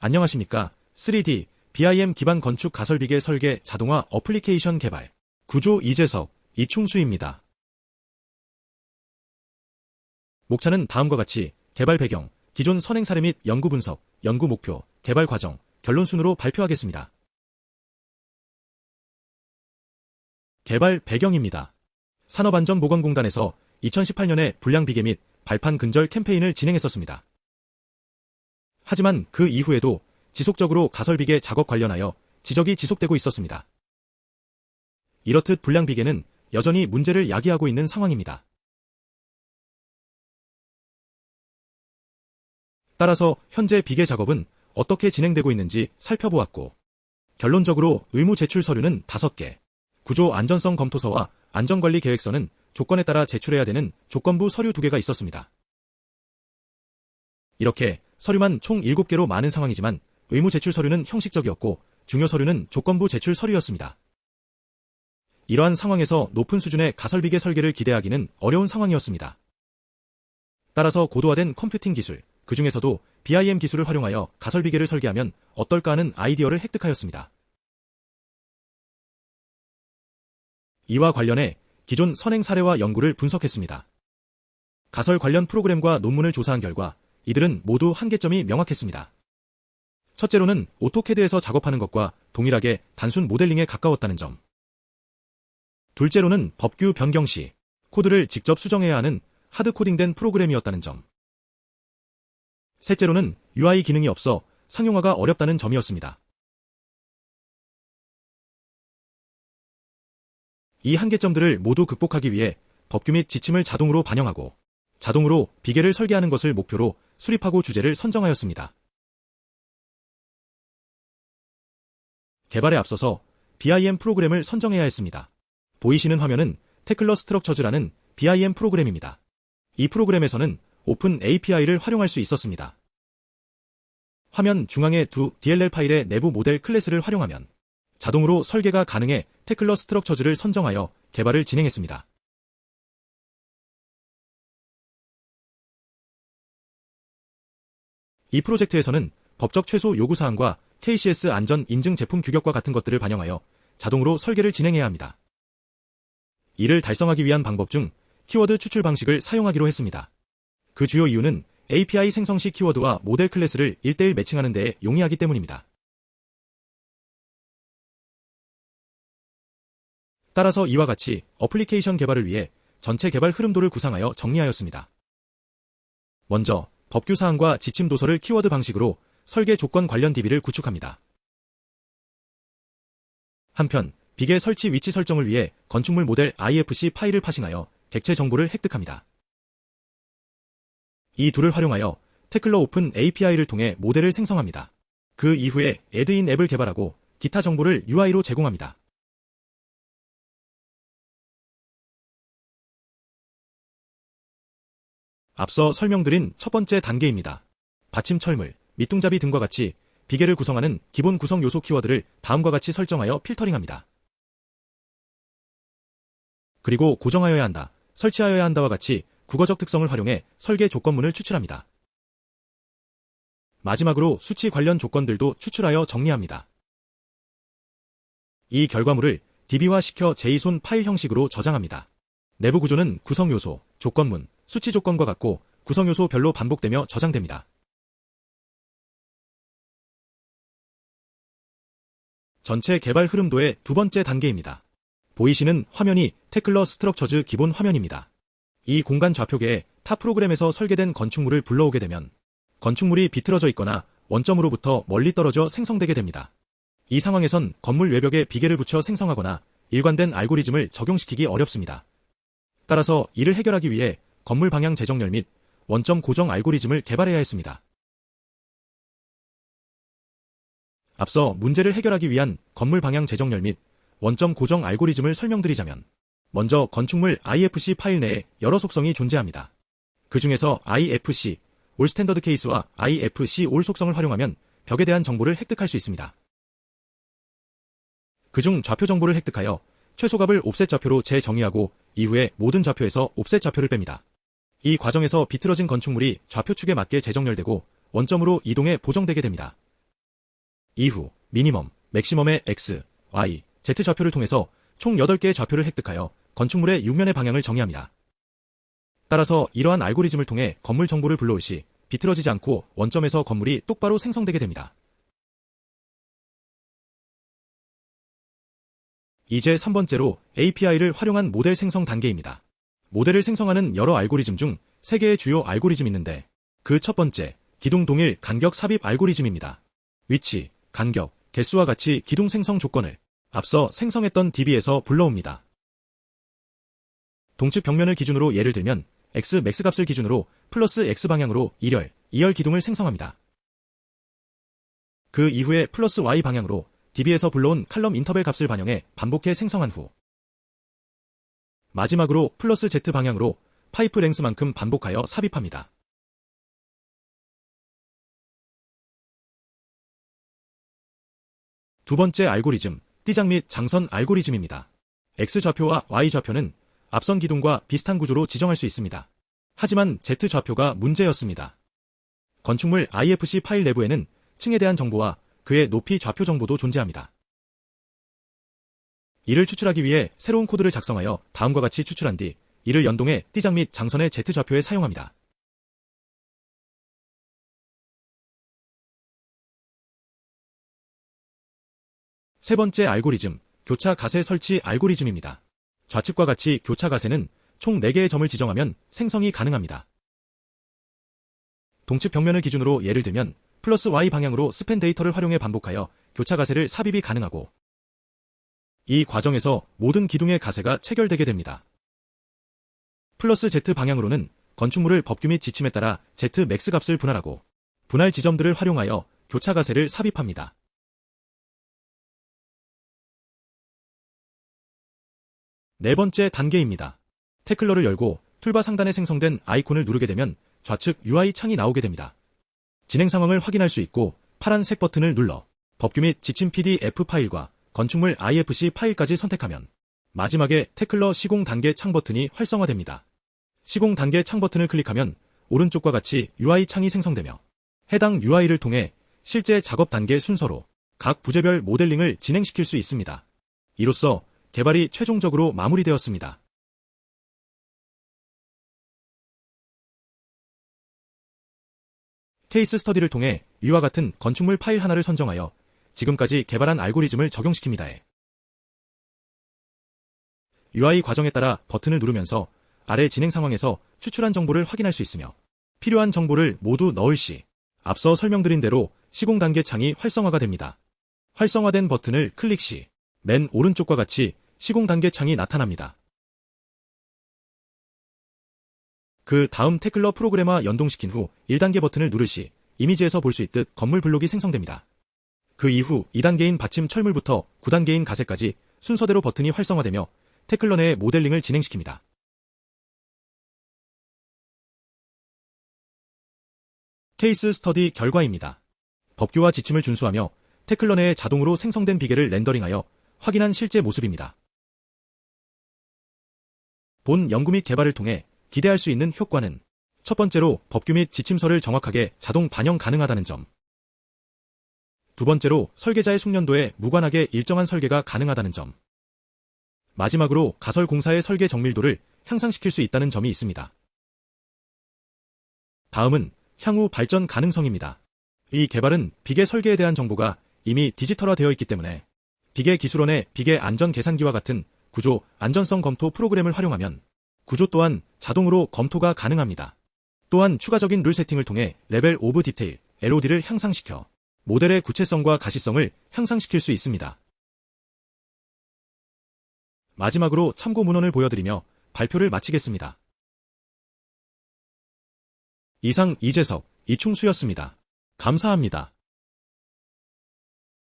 안녕하십니까. 3D, BIM 기반 건축 가설비계 설계 자동화 어플리케이션 개발. 구조 이재석, 이충수입니다. 목차는 다음과 같이 개발 배경, 기존 선행 사례 및 연구 분석, 연구 목표, 개발 과정, 결론 순으로 발표하겠습니다. 개발 배경입니다. 산업안전보건공단에서 2018년에 불량비계 및 발판 근절 캠페인을 진행했었습니다. 하지만 그 이후에도 지속적으로 가설비계 작업 관련하여 지적이 지속되고 있었습니다. 이렇듯 불량비계는 여전히 문제를 야기하고 있는 상황입니다. 따라서 현재 비계 작업은 어떻게 진행되고 있는지 살펴보았고 결론적으로 의무 제출 서류는 5개, 구조 안전성 검토서와 안전관리 계획서는 조건에 따라 제출해야 되는 조건부 서류 2개가 있었습니다. 이렇게 서류만 총 7개로 많은 상황이지만 의무 제출 서류는 형식적이었고 중요 서류는 조건부 제출 서류였습니다. 이러한 상황에서 높은 수준의 가설비계 설계를 기대하기는 어려운 상황이었습니다. 따라서 고도화된 컴퓨팅 기술, 그 중에서도 BIM 기술을 활용하여 가설비계를 설계하면 어떨까 하는 아이디어를 획득하였습니다. 이와 관련해 기존 선행 사례와 연구를 분석했습니다. 가설 관련 프로그램과 논문을 조사한 결과 이들은 모두 한계점이 명확했습니다. 첫째로는 오토캐드에서 작업하는 것과 동일하게 단순 모델링에 가까웠다는 점. 둘째로는 법규 변경 시 코드를 직접 수정해야 하는 하드코딩된 프로그램이었다는 점. 셋째로는 UI 기능이 없어 상용화가 어렵다는 점이었습니다. 이 한계점들을 모두 극복하기 위해 법규 및 지침을 자동으로 반영하고 자동으로 비계를 설계하는 것을 목표로 수립하고 주제를 선정하였습니다. 개발에 앞서서 BIM 프로그램을 선정해야 했습니다. 보이시는 화면은 테클러 스트럭처즈라는 BIM 프로그램입니다. 이 프로그램에서는 오픈 API를 활용할 수 있었습니다. 화면 중앙의 두 DLL 파일의 내부 모델 클래스를 활용하면 자동으로 설계가 가능해 테클러 스트럭처즈를 선정하여 개발을 진행했습니다. 이 프로젝트에서는 법적 최소 요구사항과 KCS 안전 인증 제품 규격과 같은 것들을 반영하여 자동으로 설계를 진행해야 합니다. 이를 달성하기 위한 방법 중 키워드 추출 방식을 사용하기로 했습니다. 그 주요 이유는 API 생성 시 키워드와 모델 클래스를 1대1 매칭하는 데에 용이하기 때문입니다. 따라서 이와 같이 어플리케이션 개발을 위해 전체 개발 흐름도를 구상하여 정리하였습니다. 먼저 법규 사항과 지침 도서를 키워드 방식으로 설계 조건 관련 DB를 구축합니다. 한편 비계 설치 위치 설정을 위해 건축물 모델 IFC 파일을 파싱하여 객체 정보를 획득합니다. 이 둘을 활용하여 테클러 오픈 API를 통해 모델을 생성합니다. 그 이후에 애드인 앱을 개발하고 기타 정보를 UI로 제공합니다. 앞서 설명드린 첫 번째 단계입니다. 받침 철물, 밑둥잡이 등과 같이 비계를 구성하는 기본 구성 요소 키워드를 다음과 같이 설정하여 필터링합니다. 그리고 고정하여야 한다, 설치하여야 한다와 같이 국어적 특성을 활용해 설계 조건문을 추출합니다. 마지막으로 수치 관련 조건들도 추출하여 정리합니다. 이 결과물을 DB화시켜 JSON 파일 형식으로 저장합니다. 내부 구조는 구성 요소, 조건문, 수치 조건과 같고 구성 요소별로 반복되며 저장됩니다. 전체 개발 흐름도의 두 번째 단계입니다. 보이시는 화면이 테클러 스트럭처즈 기본 화면입니다. 이 공간 좌표계에 타 프로그램에서 설계된 건축물을 불러오게 되면 건축물이 비틀어져 있거나 원점으로부터 멀리 떨어져 생성되게 됩니다. 이 상황에선 건물 외벽에 비계를 붙여 생성하거나 일관된 알고리즘을 적용시키기 어렵습니다. 따라서 이를 해결하기 위해 건물 방향 재정렬 및 원점 고정 알고리즘을 개발해야 했습니다. 앞서 문제를 해결하기 위한 건물 방향 재정렬 및 원점 고정 알고리즘을 설명드리자면 먼저 건축물 IFC 파일 내에 여러 속성이 존재합니다. 그 중에서 IFC, 올 스탠더드 케이스와 IFC 올 속성을 활용하면 벽에 대한 정보를 획득할 수 있습니다. 그중 좌표 정보를 획득하여 최소값을 옵셋 좌표로 재정의하고 이후에 모든 좌표에서 옵셋 좌표를 뺍니다. 이 과정에서 비틀어진 건축물이 좌표축에 맞게 재정렬되고 원점으로 이동해 보정되게 됩니다. 이후 미니멈, 맥시멈의 X, Y, Z 좌표를 통해서 총 8개의 좌표를 획득하여 건축물의 육면의 방향을 정의합니다. 따라서 이러한 알고리즘을 통해 건물 정보를 불러올 시 비틀어지지 않고 원점에서 건물이 똑바로 생성되게 됩니다. 이제 3번째로 API를 활용한 모델 생성 단계입니다. 모델을 생성하는 여러 알고리즘 중 3개의 주요 알고리즘이 있는데 그 첫 번째, 기둥 동일 간격 삽입 알고리즘입니다. 위치, 간격, 개수와 같이 기둥 생성 조건을 앞서 생성했던 DB에서 불러옵니다. 동측 벽면을 기준으로 예를 들면 x 맥스 값을 기준으로 플러스 x 방향으로 1열, 2열 기둥을 생성합니다. 그 이후에 플러스 y 방향으로 DB에서 불러온 칼럼 인터벌 값을 반영해 반복해 생성한 후 마지막으로 플러스 z 방향으로 파이프 랭스만큼 반복하여 삽입합니다. 두 번째 알고리즘, 띠장 및 장선 알고리즘입니다. X좌표와 Y좌표는 앞선 기둥과 비슷한 구조로 지정할 수 있습니다. 하지만 Z좌표가 문제였습니다. 건축물 IFC 파일 내부에는 층에 대한 정보와 그의 높이 좌표 정보도 존재합니다. 이를 추출하기 위해 새로운 코드를 작성하여 다음과 같이 추출한 뒤 이를 연동해 띠장 및 장선의 Z좌표에 사용합니다. 세 번째 알고리즘, 교차 가세 설치 알고리즘입니다. 좌측과 같이 교차 가세는 총 4개의 점을 지정하면 생성이 가능합니다. 동측 벽면을 기준으로 예를 들면 플러스 Y 방향으로 스팬 데이터를 활용해 반복하여 교차 가세를 삽입이 가능하고 이 과정에서 모든 기둥의 가세가 체결되게 됩니다. 플러스 Z 방향으로는 건축물을 법규 및 지침에 따라 Z 맥스 값을 분할하고 분할 지점들을 활용하여 교차 가세를 삽입합니다. 네 번째 단계입니다. 태클러를 열고 툴바 상단에 생성된 아이콘을 누르게 되면 좌측 UI 창이 나오게 됩니다. 진행 상황을 확인할 수 있고 파란색 버튼을 눌러 법규 및 지침 PDF 파일과 건축물 IFC 파일까지 선택하면 마지막에 태클러 시공 단계 창 버튼이 활성화됩니다. 시공 단계 창 버튼을 클릭하면 오른쪽과 같이 UI 창이 생성되며 해당 UI를 통해 실제 작업 단계 순서로 각 부재별 모델링을 진행시킬 수 있습니다. 이로써 개발이 최종적으로 마무리되었습니다. 케이스 스터디를 통해 위와 같은 건축물 파일 하나를 선정하여 지금까지 개발한 알고리즘을 적용시킵니다. UI 과정에 따라 버튼을 누르면서 아래 진행 상황에서 추출한 정보를 확인할 수 있으며 필요한 정보를 모두 넣을 시 앞서 설명드린 대로 시공 단계 창이 활성화가 됩니다. 활성화된 버튼을 클릭 시 맨 오른쪽과 같이 시공 단계 창이 나타납니다. 그 다음 태클러 프로그래머 연동시킨 후 1단계 버튼을 누르시 이미지에서 볼 수 있듯 건물 블록이 생성됩니다. 그 이후 2단계인 받침 철물부터 9단계인 가세까지 순서대로 버튼이 활성화되며 태클러 내의 모델링을 진행시킵니다. 케이스 스터디 결과입니다. 법규와 지침을 준수하며 태클러 내에 자동으로 생성된 비계를 렌더링하여 확인한 실제 모습입니다. 본 연구 및 개발을 통해 기대할 수 있는 효과는 첫 번째로 법규 및 지침서를 정확하게 자동 반영 가능하다는 점. 두 번째로 설계자의 숙련도에 무관하게 일정한 설계가 가능하다는 점. 마지막으로 가설 공사의 설계 정밀도를 향상시킬 수 있다는 점이 있습니다. 다음은 향후 발전 가능성입니다. 이 개발은 비계 설계에 대한 정보가 이미 디지털화되어 있기 때문에 비계 기술원의 비계 안전 계산기와 같은 구조 안전성 검토 프로그램을 활용하면 구조 또한 자동으로 검토가 가능합니다. 또한 추가적인 룰 세팅을 통해 레벨 오브 디테일 LOD를 향상시켜 모델의 구체성과 가시성을 향상시킬 수 있습니다. 마지막으로 참고 문헌을 보여드리며 발표를 마치겠습니다. 이상 이재석, 이충수였습니다. 감사합니다.